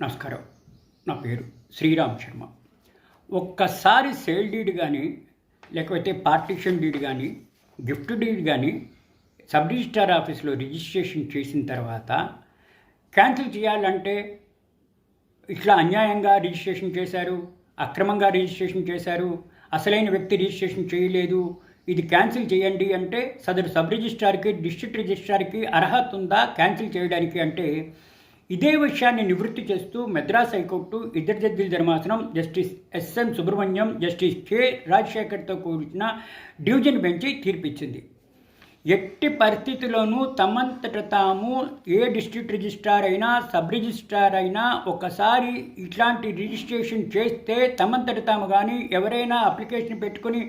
నమస్కారం. నా పేరు శ్రీరామ్ శర్మ. ఒక్కసారి సేల్ డీడ్ కానీ లేకపోతే పార్టీషన్ డీడ్ కానీ గిఫ్ట్ డీడ్ కానీ సబ్ రిజిస్టార్ ఆఫీస్లో రిజిస్ట్రేషన్ చేసిన తర్వాత క్యాన్సిల్ చేయాలంటే ఇట్లా అన్యాయంగా రిజిస్ట్రేషన్ చేశారు అక్రమంగా రిజిస్ట్రేషన్ చేశారు అసలైన వ్యక్తి రిజిస్ట్రేషన్ చేయలేదు ఇది క్యాన్సిల్ చేయండి అంటే సదరు సబ్ రిజిస్ట్రార్కి డిస్ట్రిక్ట్ రిజిస్ట్రార్కి అర్హత ఉందా క్యాన్సిల్ చేయడానికి అంటే ఇదే విషయాన్ని నివృత్తి చేస్తూ మద్రాస్ హైకోర్టు ఇద్దరు జడ్జిల ధర్మాసనం justice S M Subrahmanyam justice K రాజశేఖర్తో కూర్చిన డివిజన్ బెంచ్ తీర్పిచ్చింది. ఎట్టి పరిస్థితిలోనూ తమంతట తాము ఏ డిస్ట్రిక్ట్ రిజిస్ట్రార్ అయినా సబ్ రిజిస్ట్రార్ అయినా ఒకసారి ఇట్లాంటి రిజిస్ట్రేషన్ చేస్తే తమంతట తాము కానీ ఎవరైనా అప్లికేషన్ పెట్టుకొని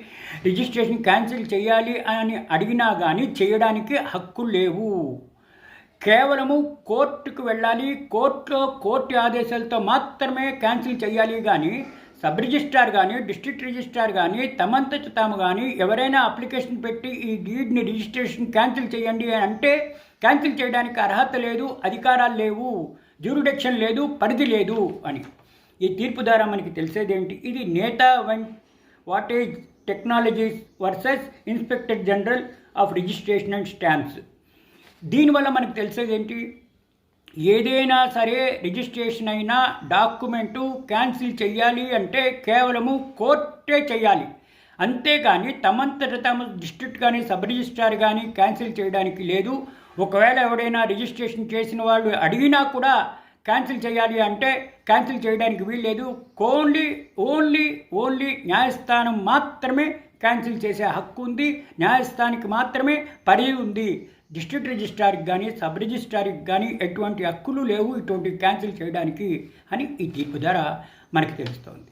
రిజిస్ట్రేషన్ క్యాన్సిల్ చేయాలి అని అడిగినా కానీ చేయడానికి హక్కు లేవు. కేవలము కోర్టుకు వెళ్ళాలి కోర్టులో కోర్టు ఆదేశాలతో మాత్రమే క్యాన్సిల్ చేయాలి కానీ సబ్ రిజిస్ట్రార్ కానీ డిస్ట్రిక్ట్ రిజిస్ట్రార్ కానీ తమంత తాము కానీ ఎవరైనా అప్లికేషన్ పెట్టి ఈ డీడ్ని రిజిస్ట్రేషన్ క్యాన్సిల్ చేయండి అని అంటే క్యాన్సిల్ చేయడానికి అర్హత లేదు అధికారాలు లేవు జ్యూరిడక్షన్ లేదు పరిధి లేదు అని. ఈ తీర్పు ద్వారా మనకి తెలిసేదేంటి? ఇది Neta one wattage technologies versus inspector general of registration and stamps. దీనివల్ల మనకు తెలిసేది ఏంటి ఏదైనా సరే రిజిస్ట్రేషన్ అయినా డాక్యుమెంటు క్యాన్సిల్ చేయాలి అంటే కేవలము కోర్టే చేయాలి అంతేగాని తమంతట తమ డిస్ట్రిక్ట్ కానీ సబ్ రిజిస్ట్రార్ కానీ క్యాన్సిల్ చేయడానికి లేదు. ఒకవేళ ఎవడైనా రిజిస్ట్రేషన్ చేసిన వాళ్ళు అడిగినా కూడా క్యాన్సిల్ చేయాలి అంటే క్యాన్సిల్ చేయడానికి వీల్లేదు. ఓన్లీ ఓన్లీ ఓన్లీ న్యాయస్థానం మాత్రమే క్యాన్సిల్ చేసే హక్కు ఉంది. న్యాయస్థానికి మాత్రమే పరి ఉంది. డిస్ట్రిక్ట్ రిజిస్ట్రార్కి కానీ సబ్ రిజిస్ట్రార్కి కానీ ఎటువంటి హక్కులు లేవు ఇటువంటి క్యాన్సిల్ చేయడానికి అని ఈ తీర్పు ద్వారా మనకి తెలుస్తోంది.